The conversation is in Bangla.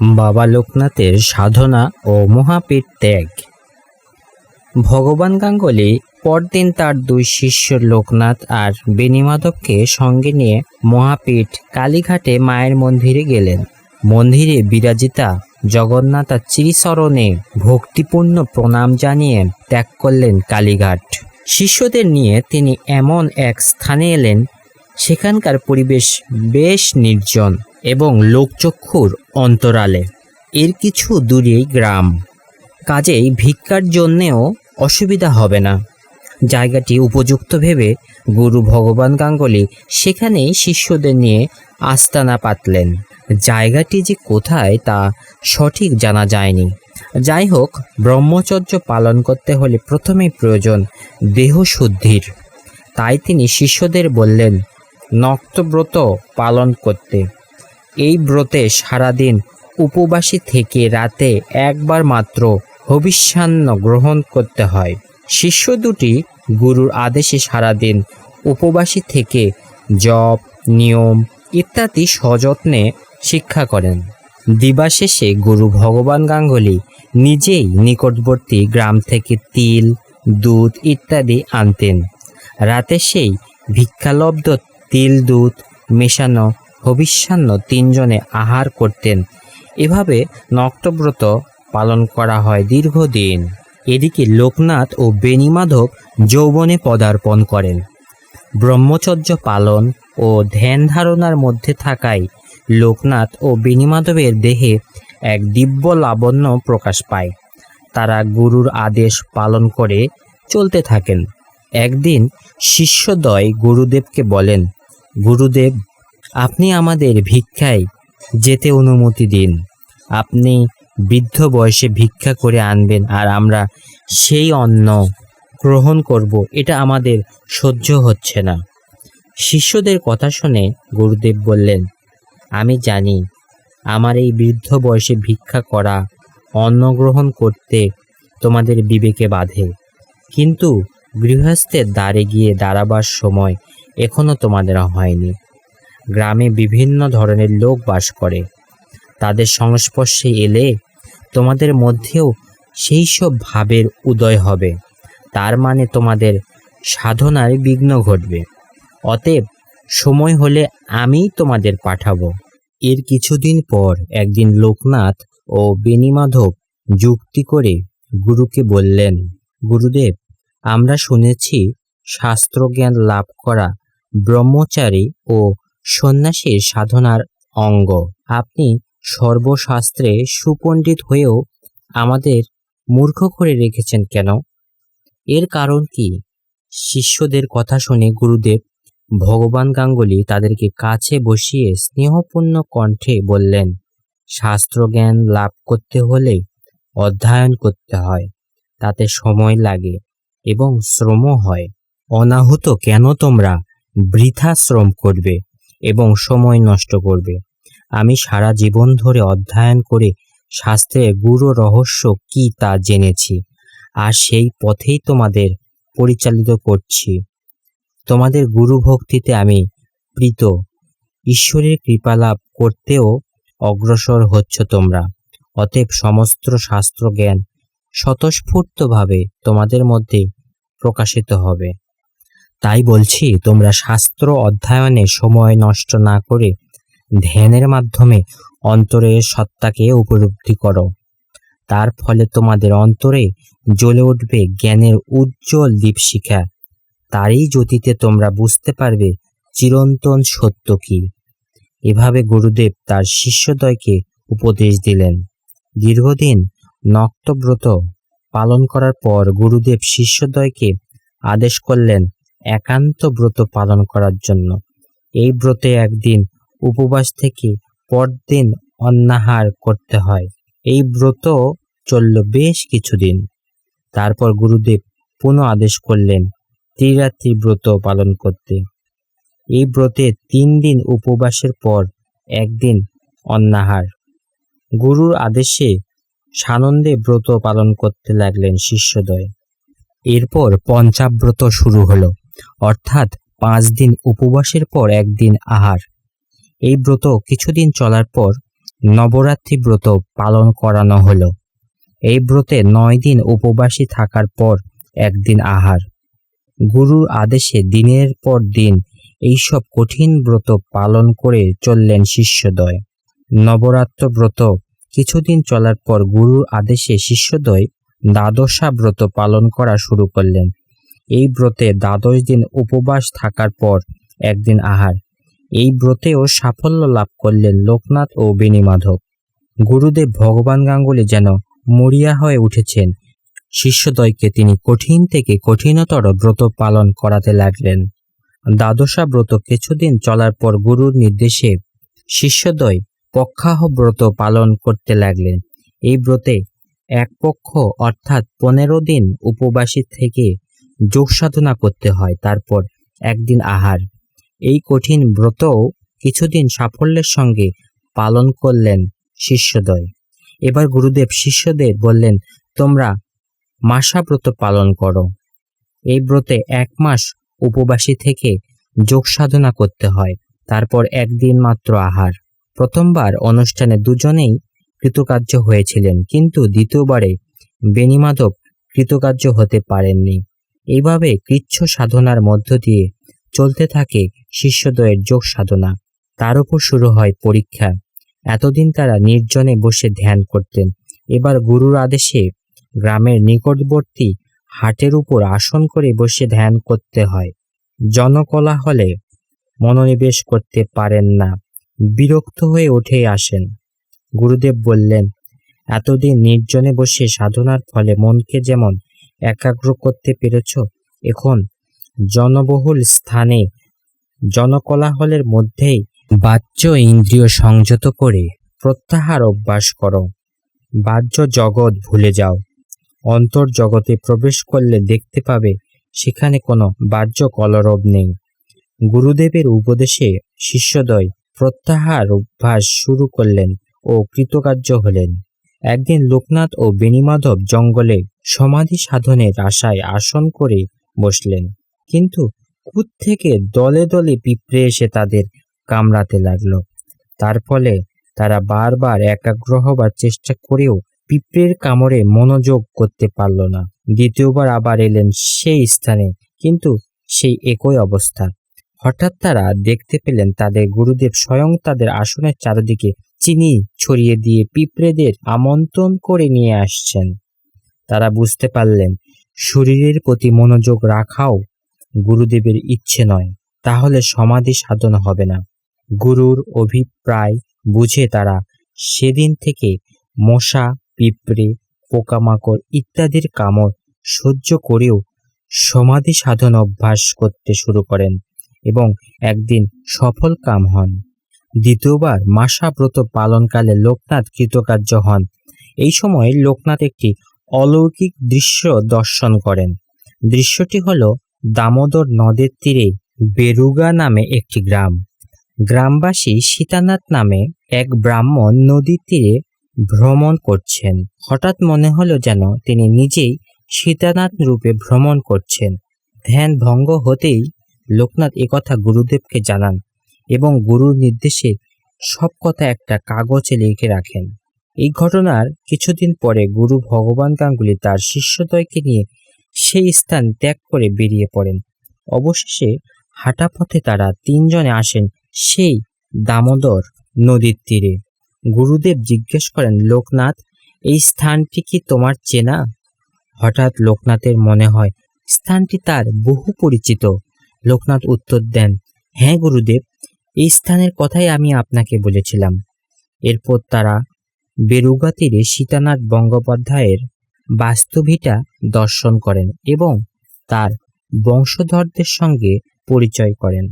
বাবা লোকনাথের সাধনা ও মহাপীঠ ত্যাগ। ভগবান গাঙ্গুলি পরদিন তার দুই শিষ্য লোকনাথ আর বেণীমাধবকে সঙ্গে নিয়ে মহাপীঠ কালীঘাটে মায়ের মন্দিরে গেলেন। মন্দিরে বিরাজিতা জগন্নাথ চিরিচরণে ভক্তিপূর্ণ প্রণাম জানিয়ে ত্যাগ করলেন কালীঘাট। শিষ্যদের নিয়ে তিনি এমন এক স্থানে এলেন, সেখানকার পরিবেশ বেশ নির্জন। এবং লোকচক্ষুর অন্তরালে। এর কিছু দূরেই গ্রাম। কাজেই ভিক্ষার জন্যেও অসুবিধা হবে না। জায়গাটি উপযুক্ত ভেবে গুরু ভগবান গাঙ্গুলি সেখানেই শিষ্যদের নিয়ে আস্তানা পাতলেন। জায়গাটি যে কোথায় তা সঠিক জানা যায়নি। যাই হোক ব্রহ্মচর্য পালন করতে হলে প্রথমেই প্রয়োজন দেহ শুদ্ধির তাই তিনি শিষ্যদের বললেন, নক্তব্রত পালন করতে। এই ব্রতে সারাদিন উপবাসী থেকে রাতে একবার মাত্র হবিষ্যান্ন গ্রহণ করতে হয়। শিষ্য দুটি গুরুর আদেশে সারাদিন উপবাসী থেকে জপ, নিয়ম ইত্যাদি সযত্নে শিক্ষা করেন। দিবাশেষে গুরু ভগবান গাঙ্গুলি নিজেই নিকটবর্তী গ্রাম থেকে তিল, দুধ ইত্যাদি আনতেন। রাতে সেই ভিক্ষালব্ধ তিল দুধ মেশানো হবিষ্যান্ন তিনজনে আহার করতেন। এভাবে নক্তব্রত পালন করা হয় দীর্ঘদিন। এদিকে লোকনাথ ও বেণীমাধব যৌবনে পদার্পণ করেন। ব্রহ্মচর্য পালন ও ধ্যান ধারণার মধ্যে থাকায় লোকনাথ ও বেণীমাধবের দেহে এক দিব্য লাবণ্য প্রকাশ পায়। তারা গুরুর আদেশ পালন করে চলতে থাকেন। একদিন শিষ্যদ্বয় গুরুদেবকে বলেন, গুরুদেব আপনি আমাদের ভিক্ষায় যেতে অনুমতি দিন। আপনি বৃদ্ধ বয়সে ভিক্ষা করে আনবেন আর আমরা সেই অন্ন গ্রহণ করব, এটা আমাদের সহ্য হচ্ছে না। শিষ্যদের কথা শুনে গুরুদেব বললেন, আমি জানি, আমার এই বৃদ্ধ বয়সে ভিক্ষা করা, অন্ন গ্রহণ করতে তোমাদের বিবেকে বাধে। কিন্তু গৃহস্থের দ্বারে গিয়ে দাঁড়াবার সময় এখনও তোমাদের হয়নি। গ্রামে বিভিন্ন ধরনের লোক বাস করে। তাদের সংস্পর্শে এলে তোমাদের মধ্যেও সেই সব ভাবের উদয় হবে। তার মানে তোমাদের সাধনার বিঘ্ন ঘটবে। অতএব সময় হলে আমি তোমাদের পাঠাবো। এর কিছুদিন পর একদিন লোকনাথ ও বেণীমাধব যুক্তি করে গুরুকে বললেন, গুরুদেব, আমরা শুনেছি শাস্ত্রজ্ঞান লাভ করা ব্রহ্মচারী ও সন্ন্যাসীর সাধনার অঙ্গ। আপনি সর্বশাস্ত্রে সুপণ্ডিত হয়েও আমাদের মূর্খ করে রেখেছেন কেন? এর কারণ কি? শিষ্যদের কথা শুনে গুরুদেব ভগবান গাঙ্গুলি তাদেরকে কাছে বসিয়ে স্নেহপূর্ণ কণ্ঠে বললেন, শাস্ত্রজ্ঞান লাভ করতে হলে অধ্যয়ন করতে হয়, তাতে সময় লাগে এবং শ্রমও হয়। অনাহুত কেন তোমরা বৃথা শ্রম করবে? এবং সময় নষ্ট করবে। আমি সারা জীবন ধরে অধ্যয়ন করে শাস্ত্রের গুরু রহস্য কি তা জেনেছি, আর সেই পথেই তোমাদের পরিচালিত করছি। তোমাদের গুরু ভক্তিতে আমি প্রীত। ঈশ্বরের কৃপা লাভ করতেও অগ্রসর হচ্ছ তোমরা। অতএব সমস্ত শাস্ত্র জ্ঞান স্বতঃস্ফূর্তভাবে তোমাদের মধ্যে প্রকাশিত হবে। তাই বলছি, তোমরা শাস্ত্র অধ্যয়নে সময় নষ্ট না করে ধ্যানের মাধ্যমে অন্তরের সত্তাকে উপলব্ধি করো। তার ফলে তোমাদের অন্তরে জ্বলে উঠবে জ্ঞানের উজ্জ্বল দীপশিখা। তারই জ্যোতিতে তোমরা বুঝতে পারবে চিরন্তন সত্য কি। এভাবে গুরুদেব তার শিষ্যদ্বয়কে উপদেশ দিলেন। দীর্ঘদিন নক্তব্রত পালন করার পর গুরুদেব শিষ্যদ্বয়কে আদেশ করলেন একান্ত ব্রত পালন করার জন্য। এই ব্রতে একদিন উপবাস থেকে পরদিন অন্নাহার করতে হয়। এই ব্রত চলল বেশ কিছুদিন। তারপর গুরুদেব পুনঃ আদেশ করলেন, ত্রিরাত্রি ব্রত পালন করতে। এই ব্রতে তিন দিন উপবাসের পর একদিন অন্নাহার। গুরুর আদেশে সানন্দে ব্রত পালন করতে লাগলেন শিষ্যদয় এরপর পঞ্চাব্রত শুরু হলো। অর্থাৎ পাঁচ দিন উপবাসের পর একদিন আহার। এই ব্রত কিছুদিন চলার পর নবরাত্রি ব্রত পালন করানো হলো। এই ব্রতে নয় দিন উপবাসী থাকার পর একদিন আহার। গুরুর আদেশে দিনের পর দিন এইসব কঠিন ব্রত পালন করে চললেন শিষ্যদয় নবরাত্র ব্রত কিছুদিন চলার পর গুরুর আদেশে শিষ্যদয় দ্বাদশা ব্রত পালন করা শুরু করলেন। এই ব্রতে দ্বাদশ দিন উপবাস থাকার পর একদিন আহার। এই ব্রতেও সাফল্য লাভ করলেন লোকনাথ ও বেণীমাধব গুরুদেব ভগবান গাঙ্গুলি যেন মরিয়া হয়ে উঠেছেন, শিষ্যদ্বয়কে তিনি কঠিন থেকে কঠিনতর ব্রত পালন করাতে লাগলেন। দ্বাদশা ব্রত কিছুদিন চলার পর গুরুর নির্দেশে শিষ্যদ্বয় পক্ষাহ ব্রত পালন করতে লাগলেন। এই ব্রতে এক পক্ষ অর্থাৎ পনেরো দিন উপবাসী থেকে যোগ সাধনা করতে হয়, তারপর একদিন আহার। এই কঠিন ব্রতও কিছুদিন সাফল্যের সঙ্গে পালন করলেন শিষ্যদ্বয়। এবার গুরুদেব শিষ্যদের বললেন, তোমরা মাসা ব্রত পালন করো। এই ব্রতে এক মাস উপবাসী থেকে যোগ সাধনা করতে হয়, তারপর একদিন মাত্র আহার। প্রথমবার অনুষ্ঠানে দুজনেই কৃতকার্য হয়েছিলেন, কিন্তু দ্বিতীয়বারে বেণীমাধব কৃতকার্য হতে পারেননি। এইভাবে কৃচ্ছ সাধনার মধ্য দিয়ে চলতে থাকে শিষ্যদ্বয়ের যোগ সাধনা। তার উপর শুরু হয় পরীক্ষা। এতদিন তারা নির্জনে বসে ধ্যান করতেন। এবার গুরুর আদেশে গ্রামের নিকটবর্তী হাটের উপর আসন করে বসে ধ্যান করতে হয়। জনকলা হলে মনোনিবেশ করতে পারেন না। বিরক্ত হয়ে উঠে আসেন। গুরুদেব বললেন, এতদিন নির্জনে বসে সাধনার ফলে মনকে যেমন একাগ্র করতে পেরেছ? এখন জনবহুল স্থানে জনকলাহলের মধ্যেই বাহ্য ইন্দ্রিয় সংযত করে প্রত্যাহার অভ্যাস করো। বাহ্য জগৎ ভুলে যাও। অন্তর জগতে প্রবেশ করলে দেখতে পাবে সেখানে কোনো বাহ্য কলরব নেই। গুরুদেবের উপদেশে শিষ্যদ্বয় প্রত্যাহার অভ্যাস শুরু করলেন ও কৃতকার্য হলেন। একদিন লোকনাথ ও বেণীমাধব জঙ্গলে সমাধি সাধনের আশায় আসন করে বসলেন। কিন্তু কুত থেকে দলে দলে পিঁপড়ে এসে তাদের কামড়াতে লাগল। তার ফলে তারা বারবার একাগ্র হবার চেষ্টা করেও পিঁপড়ের কামড়ে মনোযোগ করতে পারল না। দ্বিতীয়বার আবার এলেন সেই স্থানে, কিন্তু সেই একই অবস্থা। হঠাৎ তারা দেখতে পেলেন তাদের গুরুদেব স্বয়ং তাদের আসনের চারিদিকে চিনি ছড়িয়ে দিয়ে পিঁপড়েদের আমন্ত্রণ করে নিয়ে আসছেন। তারা বুঝতে পারলেন, শরীরের প্রতি মনোযোগ রাখাও গুরুদেবের ইচ্ছে নয়, তাহলে সমাধি সাধন হবে না। গুরুর অভিপ্রায় বুঝে তারা সেদিন থেকে মশা, পিঁপড়ে, পোকামাকড় ইত্যাদির কামড় সহ্য করেও সমাধি সাধন অভ্যাস করতে শুরু করেন এবং একদিন সফল কাম হন। দ্বিতীয়বার মাসাব্রত পালনকালে লোকনাথ কৃতকার্য হন। এই সময় লোকনাথ একটি অলৌকিক দৃশ্য দর্শন করেন। দৃশ্যটি হল দামোদর নদের তীরে বেরুগা নামে একটি গ্রাম। গ্রামবাসী সীতানাথ নামে এক ব্রাহ্মণ নদীর তীরে ভ্রমণ করছেন। হঠাৎ মনে হলো যেন তিনি নিজেই সীতানাথ রূপে ভ্রমণ করছেন। ধ্যান ভঙ্গ হতেই লোকনাথ একথা গুরুদেবকে জানান। এবং গুরুর নির্দেশে সব কথা একটা কাগজে লিখে রাখেন। এই ঘটনার কিছুদিন পরে গুরু ভগবান গাঙ্গুলি তার শিষ্যদ্বয়কে নিয়ে সেই স্থান ত্যাগ করে বেরিয়ে পড়েন। অবশেষে হাঁটা পথে তারা তিনজনে আসেন সেই দামোদর নদীর তীরে। গুরুদেব জিজ্ঞেস করেন, লোকনাথ, এই স্থানটি কি তোমার চেনা? হঠাৎ লোকনাথের মনে হয়, স্থানটি তার বহু পরিচিত। লোকনাথ উত্তর দেন হ্যাঁ গুরুদেব এই স্থানের কথাই আমি আপনাকে বলেছিলাম। এরপর তারা বেরুগা তীরে সীতানাথ বন্দ্যোপাধ্যায়ের বাস্তুভিটা দর্শন করেন এবং তার বংশধরদের সঙ্গে পরিচয় করেন।